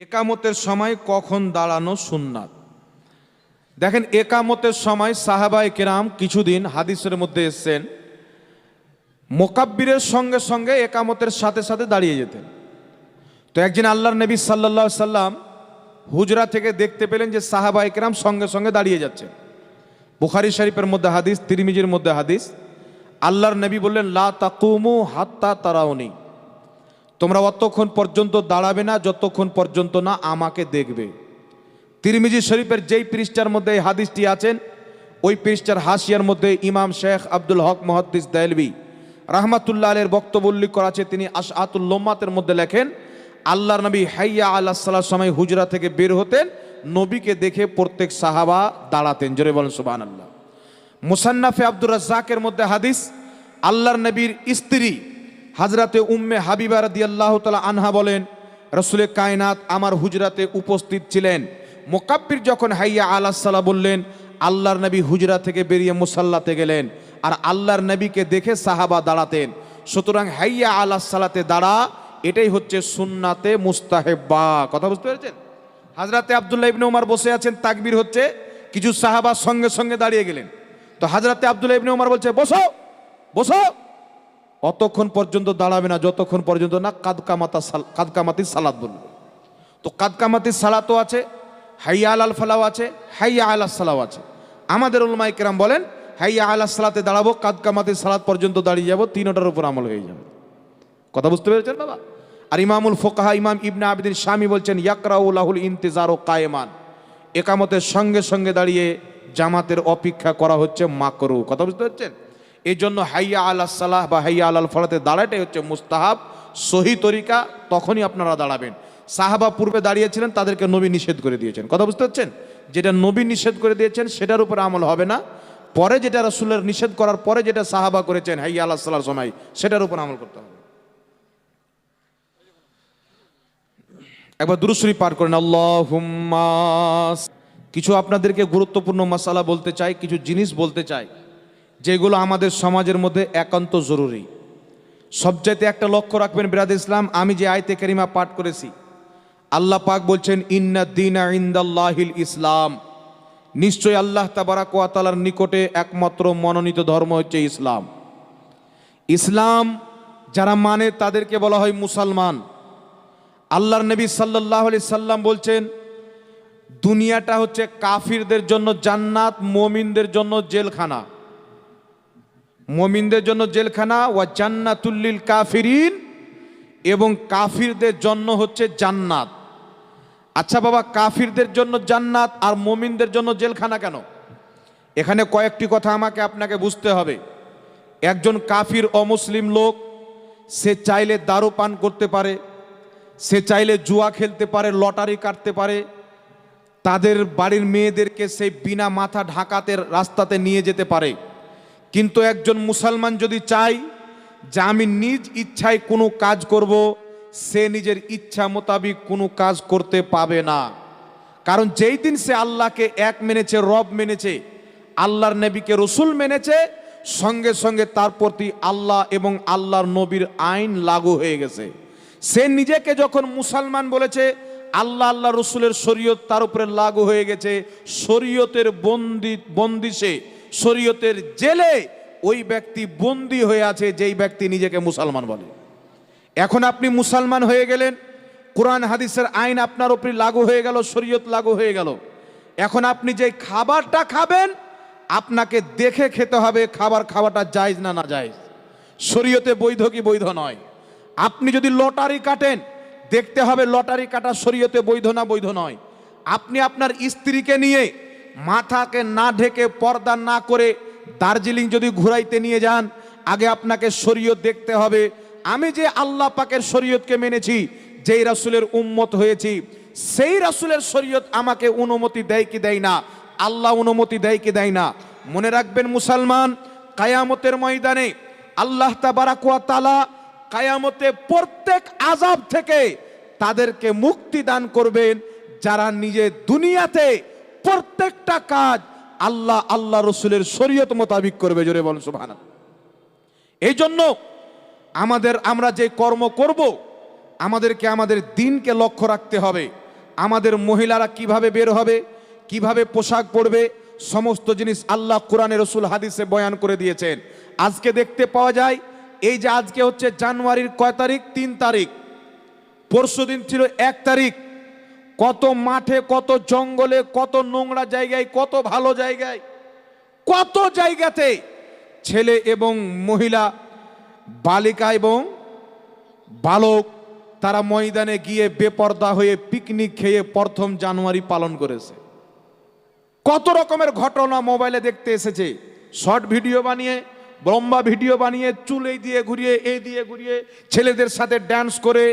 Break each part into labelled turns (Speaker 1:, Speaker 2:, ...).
Speaker 1: একামতের সময় কখন দাঁড়ানো সুন্নাত? দেখেন, একামতের সময় সাহাবাই কেরাম কিছুদিন হাদিসের মধ্যে এসছেন, মোকাব্বিরের সঙ্গে সঙ্গে একামতের সাথে সাথে দাঁড়িয়ে যেতেন। তো একদিন আল্লাহর নবী সাল্লাহ সাল্লাম হুজরা থেকে দেখতে পেলেন যে সাহাবাই কেরাম সঙ্গে সঙ্গে দাঁড়িয়ে যাচ্ছেন। বুখারি শরীফের মধ্যে হাদিস, তিরমিজির মধ্যে হাদিস, আল্লাহর নবী বললেন, লা তাকুমু হাত্তা তারাউনি। তোমরা অতক্ষণ পর্যন্ত দাঁড়াবে না, যতক্ষণ পর্যন্ত না আমাকে দেখবে। তিরমিজি শরীফের যেই পৃষ্ঠার মধ্যে এই হাদিসটি আছেন, ওই পৃষ্ঠার হাসিয়ার মধ্যে ইমাম শেখ আব্দুল হক মহাদ্দিস দেলবি রাহমাতুল্লাহ আলের বক্তব্য উল্লেখ করা আছে। তিনি আশআতুল্লোমাতের মধ্যে লেখেন, আল্লাহর নবী হাইয়া আল্লাহ সাল্লাহ সময় হুজরা থেকে বের হতেন, নবীকে দেখে প্রত্যেক সাহাবা দাঁড়াতেন। জোরে বলেন সুবাহ আল্লাহ মুসান্নাফে আব্দুর রাজ্জাকের মধ্যে হাদিস, আল্লাহর নবীর স্ত্রী হাজরাতে উম্মে হাবিবা রাদি আল্লাহ তালা আনহা বলেন, রসুলে কায়নাত আমার হুজরাতে উপস্থিত ছিলেন। মোকাব্বির যখন হাইয়া আল্লাহ সাল্লাহ বললেন, আল্লাহর নবী হুজরা থেকে বেরিয়ে মুসাল্লাতে গেলেন আর আল্লাহর নবীকে দেখে সাহাবা দাঁড়াতেন। সুতরাং হাইয়া আল্লাহ সালাতে দাঁড়া, এটাই হচ্ছে সুন্নাতে মুস্তাহেব্বা। কথা বুঝতে পেরেছেন? হাজরাতে আবদুল্লাহ ইবনে উমার বসে আছেন, তাকবির হচ্ছে কিছু সাহাবা সঙ্গে সঙ্গে দাঁড়িয়ে গেলেন। তো হাজরাতে আবদুল্লাহ ইবনে উমার বলছে, বসো বসো। অতক্ষণ পর্যন্ত দাঁড়াবে না, যতক্ষণ পর্যন্ত না কাদকামাতা সাল- কাদকামাতি সালাদ বলবে। তো কাদকামাতি সালাতও আছে, হাইয়া আল ফালাও আছে, হাইয়া আলাহ সালাও আছে। আমাদের উলমাই কেরাম বলেন, হাইয়া আলাহ সালাতে দাঁড়াবো কাদকামাতি সালাত পর্যন্ত দাঁড়িয়ে যাব, তিনটার উপর আমল হয়ে যাবে। কথা বুঝতে পেরেছেন বাবা? আর ইমামুল ফোকাহা ইমাম ইবনে আবিদিন স্বামী বলছেন ইয়াকরাউলাহুল ইন্তেজার ও কায়েমান। একামতের সঙ্গে সঙ্গে দাঁড়িয়ে জামাতের অপেক্ষা করা হচ্ছে মাকরু। কথা বুঝতে পারছেন? এই জন্য হাইয়া আল্লাহ সালাহ বা হাইয়া আলাল ফলাতে দাঁড়াটাই হচ্ছে মুস্তাহাব, সহি তরিকা, তখনই আপনারা দাঁড়াবেন। সাহাবা পূর্বে দাঁড়িয়েছিলেন, তাদেরকে নবী নিষেধ করে দিয়েছেন। কথা বুঝতে পারছেন? যেটা নবী নিষেধ করে দিয়েছেন, সেটার উপর আমল হবে না। পরে যেটা রসুলের নিষেধ করার পরে যেটা সাহাবা করেছেন হাইয়া আল্লাহ সাল্লাহ সময়, সেটার উপর আমল করতে হবে। একবার দুরুশ্রী পার করেন, আল্লাহুম্মা, কিছু আপনাদেরকে গুরুত্বপূর্ণ মশালা বলতে চাই, কিছু জিনিস বলতে চাই। যেগুলো আমাদের সমাজের মধ্যে একান্ত জরুরি। সবচাইতে একটা লক্ষ্য রাখবেন বিরাদ ইসলাম, আমি যে আয়তে কারিমা পাঠ করেছি, আল্লাহ পাক বলছেন, ইন্না দিনা ইন্দাল্লাহিল ইসলাম। নিশ্চয় আল্লাহ তাবারাক ওয়া তাআলার নিকটে একমাত্র মনোনীত ধর্ম হচ্ছে ইসলাম। ইসলাম যারা মানে তাদেরকে বলা হয় মুসলমান। আল্লাহর নবী সাল্লাহ আলি সাল্লাম বলছেন, দুনিয়াটা হচ্ছে কাফিরদের জন্য জান্নাত, মমিনদের জন্য জেলখানা। মমিনদের জন্য জেলখানা, ওয়া জান্নাতুল্লিল কাফিরিন, এবং কাফিরদের জন্য হচ্ছে জান্নাত। আচ্ছা বাবা, কাফিরদের জন্য জান্নাত আর মমিনদের জন্য জেলখানা কেন? এখানে কয়েকটি কথা আমাকে আপনাকে বুঝতে হবে। একজন কাফির অমুসলিম লোক, সে চাইলে দারু পান করতে পারে, সে চাইলে জুয়া খেলতে পারে, লটারি কাটতে পারে, তাদের বাড়ির মেয়েদেরকে সেই বিনা মাথা ঢাকাতে রাস্তাতে নিয়ে যেতে পারে। কিন্তু একজন মুসলমান যদি চাই যে আমি নিজ ইচ্ছায় কোনো কাজ করব, সে নিজের ইচ্ছা মোতাবিক কোনো কাজ করতে পাবে না। কারণ যেই দিন সে আল্লাহকে এক মেনেছে, রব মেনেছে, আল্লাহর নবীকে রসুল মেনেছে, সঙ্গে সঙ্গে তার প্রতি আল্লাহ এবং আল্লাহর নবীর আইন লাগু হয়ে গেছে। সে নিজেকে যখন মুসলমান বলেছে, আল্লাহ আল্লাহ রসুলের শরীয়ত তার উপরে লাগু হয়ে গেছে, শরীয়তের বন্দি, বন্দিশে শরীয়তের জেলে ওই ব্যক্তি বন্দি হয়ে আছে, যেই ব্যক্তি নিজেকে মুসলমান বলে। এখন আপনি মুসলমান হয়ে গেলেন, কোরআন হাদিসের আইন আপনার উপরে লাগু হয়ে গেল, শরীয়ত লাগু হয়ে গেল। এখন আপনি যে খাবারটা খাবেন, আপনাকে দেখে খেতে হবে খাবার খাওয়াটা জায়জ না না জায়জ শরীয়তে বৈধ কি বৈধ নয়। আপনি যদি লটারি কাটেন, দেখতে হবে লটারি কাটা শরীয়তে বৈধ না বৈধ নয়। আপনি আপনার স্ত্রীকে নিয়ে মাথাকে না ঢেকে পর্দা না করে দার্জিলিং যদি ঘুরাইতে নিয়ে যান, আগে আপনাকে শরীয়ত দেখতে হবে। আমি যে আল্লাহ পাকের শরীয়তকে মেনেছি, যেই রাসুলের উম্মত হয়েছি, সেই রাসুলের শরীয়ত আমাকে অনুমতি দেয় কি দেয় না? আল্লাহ অনুমতি দেয় কি দেয় না? মনে রাখবেন মুসলমান, কায়ামতের ময়দানে আল্লাহ তাবারাকুয়া তালা কায়ামতে প্রত্যেক আজাব থেকে তাদেরকে মুক্তি দান করবেন, যারা নিজে দুনিয়াতে প্রত্যেকটা কাজ আল্লাহ আল্লাহ রসুলের শরীয়ত মোতাবিক করবে, জোরে বলুন সুবহান এই জন্য আমাদের, আমরা যে কর্ম করব, আমাদেরকে, আমাদের দিনকে লক্ষ্য রাখতে হবে। আমাদের মহিলারা কীভাবে বের হবে, কীভাবে পোশাক পরবে, সমস্ত জিনিস আল্লাহ কোরআনে, রসুল হাদিসে বয়ান করে দিয়েছেন। আজকে দেখতে পাওয়া যায়, এই যে আজকে হচ্ছে জানুয়ারির কয় তারিখ? তিন তারিখ। পরশু দিন ছিল এক তারিখ। কত মাঠে, কত জঙ্গলে, কত নোংরা জায়গায়, কত ভালো জায়গায়, কত জায়গাতে ছেলে এবং মহিলা, বালিকা এবং বালক তারা ময়দানে গিয়ে বেপর্দা হয়ে পিকনিক খেয়ে প্রথম জানুয়ারি পালন করেছে। কত রকমের ঘটনা মোবাইলে দেখতে এসেছে। শর্ট ভিডিও বানিয়ে, লম্বা ভিডিও বানিয়ে, চুল এই দিয়ে ঘুরিয়ে এই দিয়ে ঘুরিয়ে ছেলেদের সাথে ড্যান্স করে,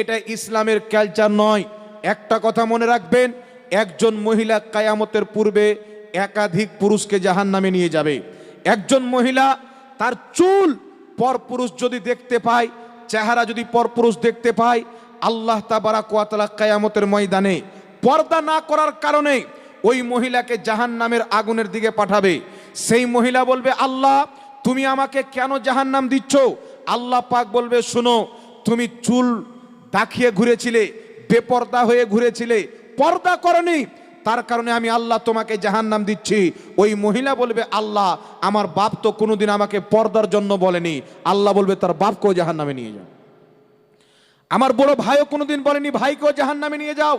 Speaker 1: এটা ইসলামের কালচার নয়। একটা কথা মনে রাখবেন, একজন মহিলা কায়ামতের পূর্বে একাধিক পুরুষকে জাহান নামে নিয়ে যাবে। একজন মহিলা তার চুল পরপুরুষ যদি দেখতে পায়, চেহারা যদি পরপুরুষ দেখতে পায়, আল্লাহ তাবারা কোয়াতলা কায়ামতের ময়দানে পর্দা না করার কারণে ওই মহিলাকে জাহান নামের আগুনের দিকে পাঠাবে। সেই মহিলা বলবে, আল্লাহ, তুমি আমাকে কেন জাহান নাম দিচ্ছ? আল্লাহ পাক বলবে, শোনো, তুমি চুল দাখিয়ে ঘুরেছিলে বেপর্দা হয়ে ঘুরেছিলে, পর্দা করনি। তার কারণে আমি আল্লাহ তোমাকে জাহান নাম দিচ্ছি। ওই মহিলা বলবে, আল্লাহ, আমার বাপ তো কোনোদিন আমাকে পর্দার জন্য বলেনি। আল্লাহ বলবে, তার বাপকেও জাহান নামে নিয়ে যাও। আমার বড় ভাইও কোনোদিন বলেনি, ভাইকেও জাহান নামে নিয়ে যাও।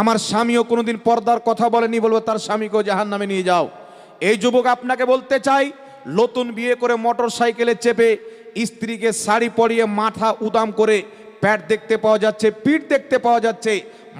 Speaker 1: আমার স্বামীও কোনোদিন পর্দার কথা বলেনি, বলব, তার স্বামীকেও জাহান নামে নিয়ে যাও। এই যুবক আপনাকে বলতে চাই, নতুন বিয়ে করে মোটর সাইকেলে চেপে স্ত্রীকে শাড়ি পরিয়ে মাথা উদাম করে প্যাট দেখতে পাওয়া যাচ্ছে, পিঠ দেখতে পাওয়া যাচ্ছে,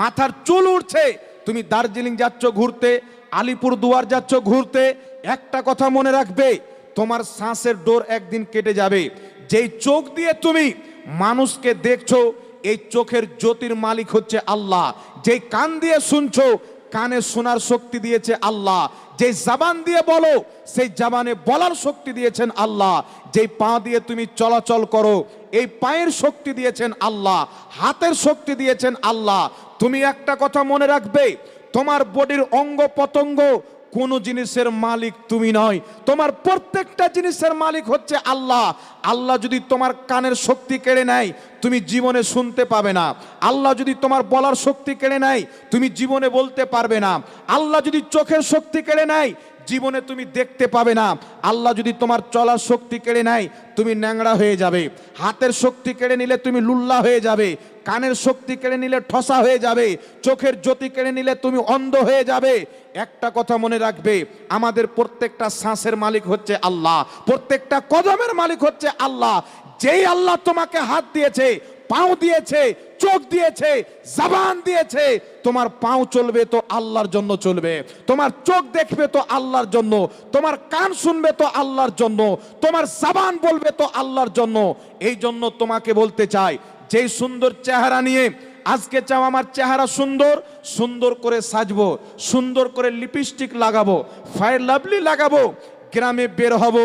Speaker 1: মাথার চুল উঠছে তুমি দার্জিলিং যাচ্ছ ঘুরতে, আলিপুর দুয়ার যাচ্ছ ঘুরতে, একটা কথা মনে রাখবে, তোমার শ্বাসের ডোর একদিন কেটে যাবে। যেই চোখ দিয়ে তুমি মানুষকে দেখছ, এই চোখের জ্যোতির মালিক হচ্ছে আল্লাহ। যেই কান দিয়ে শুনছো, কানে শোনার শক্তি দিয়েছে আল্লাহ। যে জাবান দিয়ে বলো, সেই জাবানে বলার শক্তি দিয়েছেন আল্লাহ। যে পা দিয়ে তুমি চলাচল করো, এই পায়ের শক্তি দিয়েছেন আল্লাহ, হাতের শক্তি দিয়েছেন আল্লাহ। তুমি একটা কথা মনে রাখবে, তোমার বডির অঙ্গ পতঙ্গ কোনো জিনিসের মালিক তুমি নয়। তোমার প্রত্যেকটা জিনিসের মালিক হচ্ছে আল্লাহ। আল্লাহ যদি তোমার কানের শক্তি কেড়ে নেয়, তুমি জীবনে শুনতে পাবে না। আল্লাহ যদি তোমার বলার শক্তি কেড়ে নেয়, তুমি জীবনে বলতে পারবে না। আল্লাহ যদি চোখের শক্তি কেড়ে নেয় জীবনে তুমি দেখতে পাবে না। আল্লাহ যদি তোমার চলার শক্তি কেড়ে নেয়, তুমি ন্যাংরা হয়ে যাবে। হাতের শক্তি কেড়ে নিলে তুমি লুল্লা হয়ে যাবে। কানের শক্তি কেড়ে নিলে ঠসা হয়ে যাবে। চোখের জ্যোতি কেড়ে নিলে তুমি অন্ধ হয়ে যাবে। একটা কথা মনে রাখবে, আমাদের প্রত্যেকটা শ্বাসের মালিক হচ্ছে আল্লাহ। প্রত্যেকটা কদমের মালিক হচ্ছে আল্লাহ। যেই আল্লাহ তোমাকে হাত দিয়েছে পাও দিয়েছে, চোখ দিয়েছে, জবান দিয়েছে। তোমার পাও চলবে তো আল্লাহর জন্য চলবে। তোমার চোখ দেখবে তো আল্লাহর জন্য। তোমার কান শুনবে তো আল্লাহর জন্য। তোমার জবান বলবে তো আল্লাহর জন্য। এই জন্য তোমাকে বলতে চাই, যেই সুন্দর চেহারা নিয়ে আজকে চাও আমার চেহারা সুন্দর সুন্দর করে সাজবো, সুন্দর করে লিপস্টিক লাগাবো ফায়ার লাভলি লাগাবো, গ্রামে বের হব,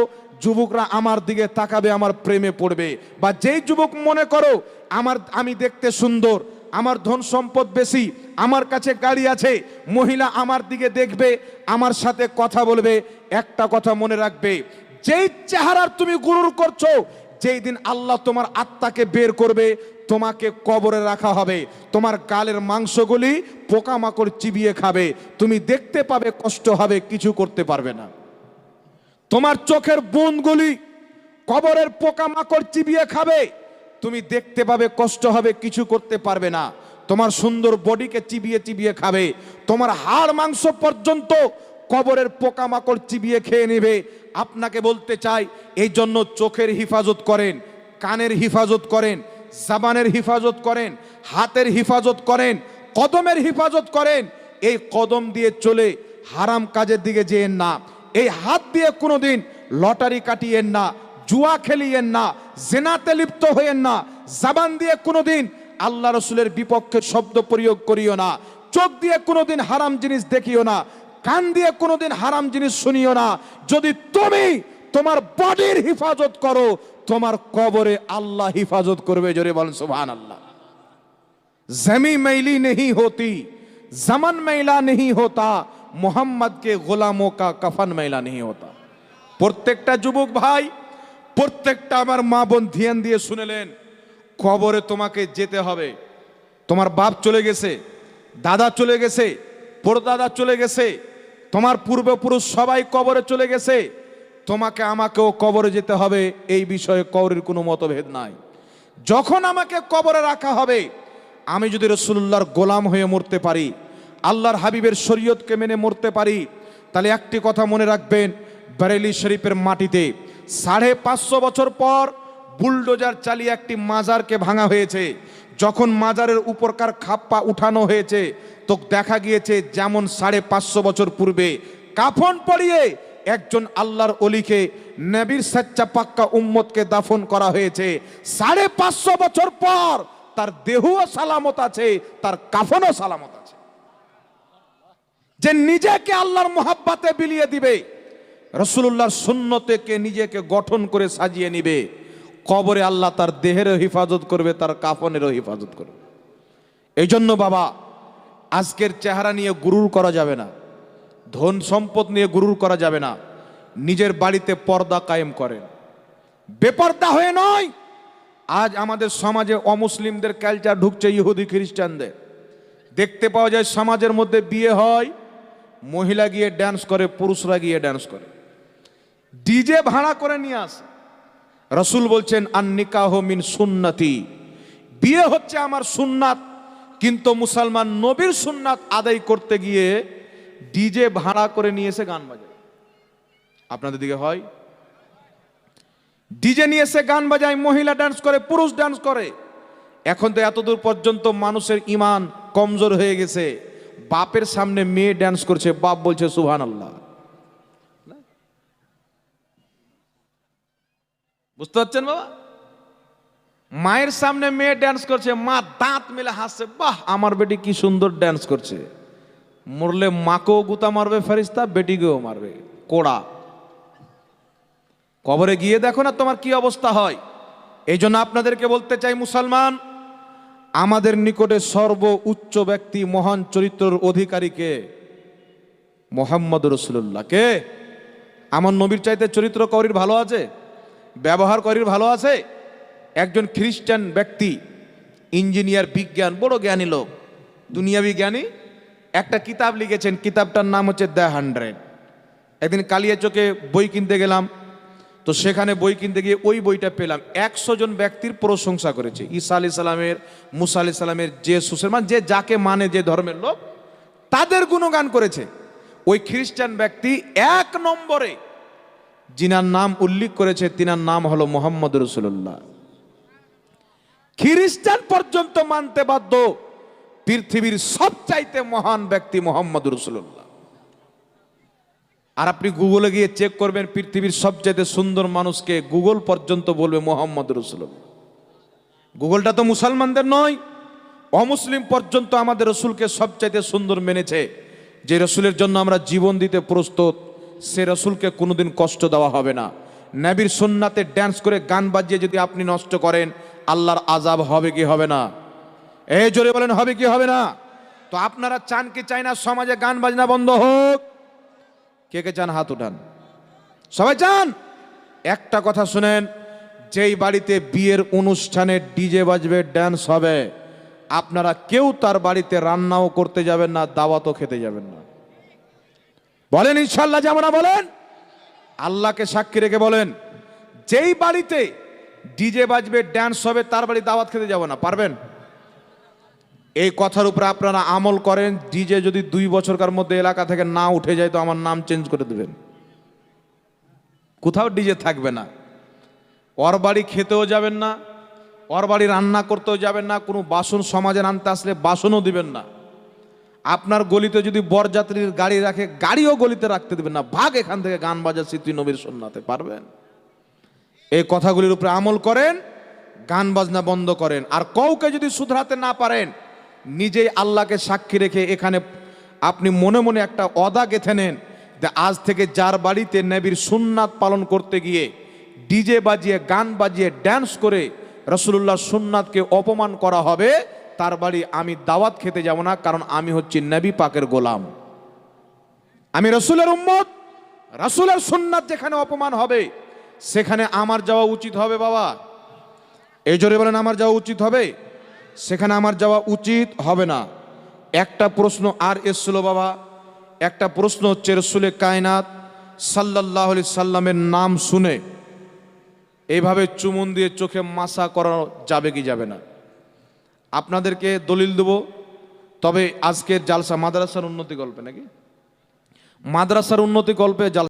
Speaker 1: যুবকরা আমার দিকে তাকাবে, আমার প্রেমে পড়বে। বা যেই যুবক মনে করো আমার, আমি দেখতে সুন্দর, আমার ধন সম্পদ বেশি, আমার কাছে গাড়ি আছে, মহিলা আমার দিকে দেখবে, আমার সাথে কথা বলবে, একটা কথা মনে রাখবে, যেই চেহারার তুমি গুরুর করছ, যেই দিন আল্লাহ তোমার আত্মাকে বের করবে, তোমাকে কবরে রাখা হবে, তোমার গালের মাংসগুলি পোকামাকড় চিবিয়ে খাবে, তুমি দেখতে পাবে কষ্ট হবে, কিছু করতে পারবে না। তোমার চোখের বোনগুলি কবরের পোকামাকড় চিবিয়ে খাবে তুমি দেখতে পাবে কষ্ট হবে, কিছু করতে পারবে না। তোমার সুন্দর বডিকে চিবিয়ে চিবিয়ে খাবে। তোমার হাড় মাংস পর্যন্ত কবরের পোকামাকড় চিবিয়ে খেয়ে নেবে। আপনাকে বলতে চাই এই জন্য চোখের হিফাজত করেন, কানের হিফাজত করেন, জাবানের হিফাজত করেন, হাতের হিফাজত করেন, কদমের হিফাজত করেন। এই কদম দিয়ে চলে হারাম কাজের দিকে যেয়েন না। এই হাত দিয়ে কোনোদিন লটারি কাটিয়েন না। জুয়া খেলিয়েন না, জেনাতে লিপ্ত হইয়েন না, জাবান দিয়ে কোনোদিন আল্লাহ রসুলের বিপক্ষে শব্দ প্রয়োগ করিও না, চোখ দিয়ে কোনোদিন হারাম জিনিস দেখিও না, কান দিয়ে কোনোদিন হারাম জিনিস শুনিও না। যদি তুমি তোমার বডির হিফাজত করো, তোমার কবরে আল্লাহ হিফাজত করবে, জোরে বলেন সুহান আল্লাহ জমি মেলি নেই হতি, জমন মেলা নেই হতা, মোহাম্মদকে গোলামো কা কফন মেলা নেই হতা। প্রত্যেকটা যুবক ভাই প্রত্যেকটা আমার মা বোন ধ্যান দিয়ে শুনেলেন, কবরে তোমাকে যেতে হবে। তোমার বাপ চলে গেছে, দাদা চলে গেছে, পরদাদা চলে গেছে, তোমার পূর্বপুরুষ সবাই কবরে চলে গেছে, তোমাকে আমাকেও কবরে যেতে হবে, এই বিষয়ে কবরের কোনো মতভেদ নাই। যখন আমাকে কবরে রাখা হবে, আমি যদি রসুল্লাহর গোলাম হয়ে মরতে পারি, আল্লাহর হাবিবের শরীয়তকে মেনে মরতে পারি, তাহলে একটি কথা মনে রাখবেন বারেলি শরীফের মাটিতে সাড়ে পাঁচশো বছর পর বুলডোজার চালিয়ে একটি মাজারকে ভাঙা হয়েছে। যখন মাজারের উপরকার খাপ্পা উঠানো হয়েছে, তো দেখা গিয়েছে যেমন সাড়ে পাঁচশো বছর পূর্বে। কাফন পরিয়ে একজন আল্লাহর অলিকে, নবীর সাচ্চা পাক্কা উম্মতকে দাফন করা হয়েছে। সাড়ে পাঁচশো বছর পর তার দেহও সালামত আছে, তার কাফনও সালামত আছে। যে নিজেকে আল্লাহর মোহাব্বাতে বিলিয়ে দিবে রসুল্লাহর সুন্নতেকে নিজেকে গঠন করে সাজিয়ে নিবে, কবরে আল্লাহ তার দেহেরও হেফাজত করবে, তার কাফনেরও হেফাজত করবে। এই জন্য বাবা, আজকের চেহারা নিয়ে গুরুর করা যাবে না, ধন সম্পদ নিয়ে গুরুর করা যাবে না, নিজের বাড়িতে পর্দা কায়েম করেন। বেপর্দা হয়ে নয়, আজ আমাদের সমাজে অমুসলিমদের কালচার ঢুকছে ইহুদি খ্রিস্টানদের। দেখতে পাওয়া যায় সমাজের মধ্যে বিয়ে হয়, মহিলা গিয়ে ড্যান্স করে, পুরুষরা গিয়ে ড্যান্স করে। ডিজে ভাড়া করে নিয়ে আসে। রসুল বলছেন, আন নিকাহ মিন সুন্নতি। বিয়ে হচ্ছে আমার সুন্নাত, কিন্তু মুসলমান নবীর সুন্নাত আদায় করতে গিয়ে ডিজে ভাড়া করে নিয়ে এসে গান বাজায়। আপনাদের দিকে হয়? ডিজে নিয়ে এসে গান বাজায়, মহিলা ডান্স করে, পুরুষ ডান্স করে। এখন তো এতদূর পর্যন্ত মানুষের ইমান কমজোর হয়ে গেছে। বাপের সামনে মেয়ে ডান্স করছে, বাপ বলছে সুহান আল্লাহ বুঝতে পারছেন বাবা? মায়ের সামনে মেয়ে ড্যান্স করছে, মা দাঁত মেলে হাসছে, বাহ, আমার বেটি কি সুন্দর ড্যান্স করছে। মরলে মাকেও গুতা মারবে ফেরিস্তা বেটিকেও মারবে। কোড়া। কবরে গিয়ে দেখো না তোমার কি অবস্থা হয়। এই জন্য আপনাদেরকে বলতে চাই মুসলমান, আমাদের নিকটে সর্ব উচ্চ ব্যক্তি, মহান চরিত্রের অধিকারীকে মোহাম্মদ রসুল্লাহ কে? আমার নবীর চাইতে চরিত্র করির ভালো আছে? ব্যবহার করির ভালো আছে? একজন খ্রিস্টান ব্যক্তি, ইঞ্জিনিয়ার, বিজ্ঞান, বড় জ্ঞানী লোক, দুনিয়াবি জ্ঞানী, একটা কিতাব লিখেছেন, কিতাবটার নাম হচ্ছে দ্য হান্ড্রেড। একদিন কালিয়া চোখে বই কিনতে গেলাম, তো সেখানে বই কিনতে গিয়ে ওই বইটা পেলাম। একশো জন ব্যক্তির প্রশংসা করেছে, ঈসা আলি সালামের, মুসা আলি সালামের যে সুসলমান যে যাকে মানে যে ধর্মের লোক, তাদের গুণগান করেছে। ওই খ্রিস্টান ব্যক্তি এক নম্বরে যিনার নাম উল্লেখ করেছে, তিনার নাম হলো মোহাম্মদ রসুল্লাহ খ্রিস্টান পর্যন্ত মানতে বাধ্য পৃথিবীর সবচাইতে মহান ব্যক্তি মোহাম্মদ রসুল্লাহ আর আপনি গুগলে গিয়ে চেক করবেন, পৃথিবীর সবচাইতে সুন্দর মানুষকে গুগল পর্যন্ত বলবে মোহাম্মদ রসুল্লাহ গুগলটা তো মুসলমানদের নয়, অমুসলিম পর্যন্ত আমাদের রসুলকে সবচাইতে সুন্দর মেনেছে, যে রসুলের জন্য আমরা জীবন দিতে প্রস্তুত। সে রসুলকে কোনোদিন কষ্ট দেওয়া হবে না। নাবির সুন্নাতে ড্যান্স করে গান বাজিয়ে যদি আপনি নষ্ট করেন, আল্লাহর আজাব হবে কি হবে না? এই জোরে বলেন, হবে কি হবে না? তো আপনারা চান কি চাই না, সমাজে গান বাজনা বন্ধ হোক? কে কে চান, হাত উঠান। সবাই চান? একটা কথা শুনেন, যেই বাড়িতে বিয়ের অনুষ্ঠানে ডিজে বাজবে ড্যান্স হবে, আপনারা কেউ তার বাড়িতে রান্নাও করতে যাবেন না, দাওয়াতও খেতে যাবেন না। বলেন ইনশাল্লাহ যেমন বলেন? আল্লাহকে সাক্ষী রেখে বলেন, যেই বাড়িতে ডিজে বাজবে ড্যান্স হবে, তার বাড়ি দাওয়াত খেতে যাব না, পারবেন? এই কথার উপরে আপনারা আমল করেন, ডিজে যদি দুই বছরকার মধ্যে এলাকা থেকে না উঠে যায়, তো আমার নাম চেঞ্জ করে দেবেন। কোথাও ডিজে থাকবে না। ওর বাড়ি খেতেও যাবেন না, ওর বাড়ি রান্না করতেও যাবেন না, কোনো বাসন সমাজে আনতে আসলে বাসনও দিবেন না। আপনার গলিতে যদি বরযাত্রীর গাড়ি রাখে, গাড়িও গলিতে রাখতে দেবেন না। ভাগ এখান থেকে গান বাজাচ্ছি স্মৃতি নবীর সন্নাতে পারবেন। এই কথাগুলির উপরে আমল করেন, গান বাজনা বন্ধ করেন। আর কৌকে যদি শুধরাতে না পারেন, নিজেই আল্লাহকে সাক্ষী রেখে এখানে আপনি মনে মনে একটা অদা গেথে নেন যে আজ থেকে যার বাড়িতে নেবির সুন্নাত পালন করতে গিয়ে ডিজে বাজিয়ে, গান বাজিয়ে ড্যান্স করে রসুল্লাহ সুন্নাতকে অপমান করা হবে তার বাড়ি আমি দাওয়াত খেতে যাব না, কারণ আমি হচ্ছি নবী পাকের গোলাম। আমি রসুলের উম্মত, রসুলের সুন্নাত যেখানে অপমান হবে, সেখানে আমার যাওয়া উচিত হবে বাবা। এই জোরে বলেন, আমার যাওয়া উচিত হবে? সেখানে আমার যাওয়া উচিত হবে না। একটা প্রশ্ন আর এসছিল বাবা। একটা প্রশ্ন হচ্ছে রসুলে কায়নাত সাল্লাহ আলি সাল্লামের নাম শুনে এইভাবে চুমুন দিয়ে চোখে মাসা করা যাবে কি যাবে না? আপনাদেরকে দলিল দেব। তবে আজকের জালসা মাদ্রাসার উন্নতি গল্পে নাকি? মাদ্রাসার উন্নতি গল্পে জাল